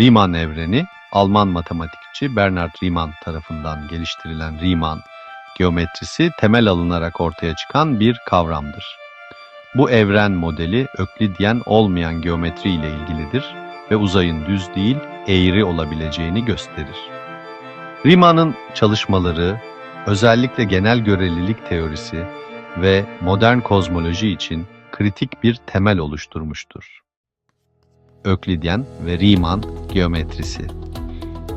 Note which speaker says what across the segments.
Speaker 1: Riemann evreni, Alman matematikçi Bernhard Riemann tarafından geliştirilen Riemann geometrisi temel alınarak ortaya çıkan bir kavramdır. Bu evren modeli Öklidyen olmayan geometri ile ilgilidir ve uzayın düz değil, eğri olabileceğini gösterir. Riemann'ın çalışmaları özellikle genel görelilik teorisi ve modern kozmoloji için kritik bir temel oluşturmuştur. Öklidyen ve Riemann geometrisi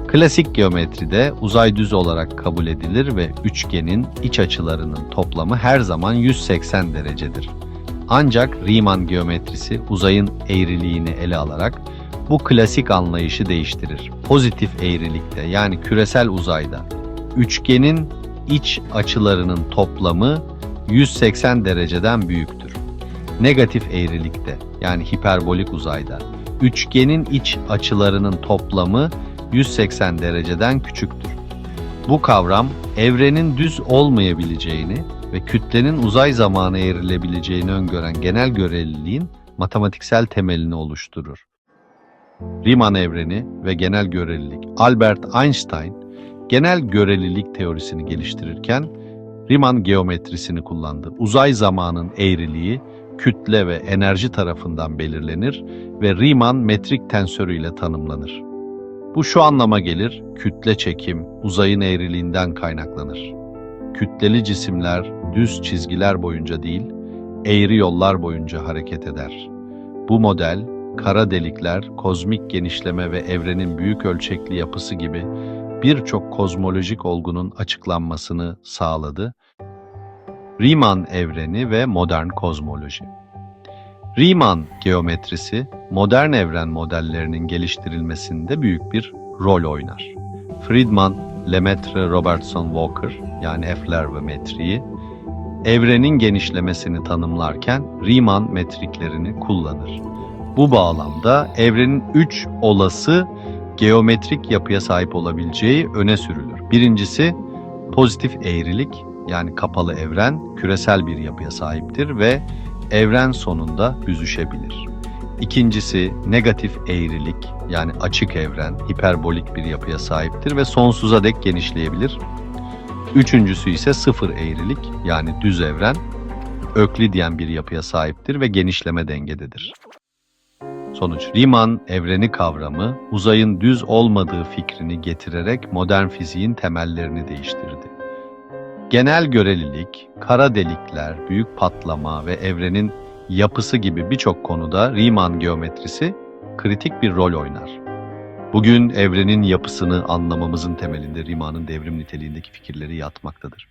Speaker 1: Klasik geometride uzay düz olarak kabul edilir ve üçgenin iç açılarının toplamı her zaman 180 derecedir. Ancak Riemann geometrisi uzayın eğriliğini ele alarak bu klasik anlayışı değiştirir. Pozitif eğrilikte yani küresel uzayda üçgenin iç açılarının toplamı 180 dereceden büyüktür. Negatif eğrilikte yani hiperbolik uzayda üçgenin iç açılarının toplamı 180 dereceden küçüktür. Bu kavram evrenin düz olmayabileceğini ve kütlenin uzay zamanı eğrilebileceğini öngören genel göreliliğin matematiksel temelini oluşturur. Riemann evreni ve genel görelilik Albert Einstein genel görelilik teorisini geliştirirken Riemann geometrisini kullandı. Uzay zamanın eğriliği kütle ve enerji tarafından belirlenir ve Riemann metrik tensörü ile tanımlanır. Bu şu anlama gelir, kütle çekim uzayın eğriliğinden kaynaklanır. Kütleli cisimler düz çizgiler boyunca değil, eğri yollar boyunca hareket eder. Bu model, kara delikler, kozmik genişleme ve evrenin büyük ölçekli yapısı gibi birçok kozmolojik olgunun açıklanmasını sağladı. Riemann evreni ve modern kozmoloji Riemann geometrisi, modern evren modellerinin geliştirilmesinde büyük bir rol oynar. Friedman, Lemaitre, Robertson, Walker yani F'ler ve metriği, evrenin genişlemesini tanımlarken Riemann metriklerini kullanır. Bu bağlamda evrenin üç olası geometrik yapıya sahip olabileceği öne sürülür. Birincisi pozitif eğrilik yani kapalı evren küresel bir yapıya sahiptir ve evren sonunda büzüşebilir. İkincisi negatif eğrilik yani açık evren hiperbolik bir yapıya sahiptir ve sonsuza dek genişleyebilir. Üçüncüsü ise sıfır eğrilik yani düz evren Öklidyen bir yapıya sahiptir ve genişleme dengededir. Sonuç Riemann evreni kavramı uzayın düz olmadığı fikrini getirerek modern fiziğin temellerini değiştirdi. Genel görelilik, kara delikler, büyük patlama ve evrenin yapısı gibi birçok konuda Riemann geometrisi kritik bir rol oynar. Bugün evrenin yapısını anlamamızın temelinde Riemann'ın devrim niteliğindeki fikirleri yatmaktadır.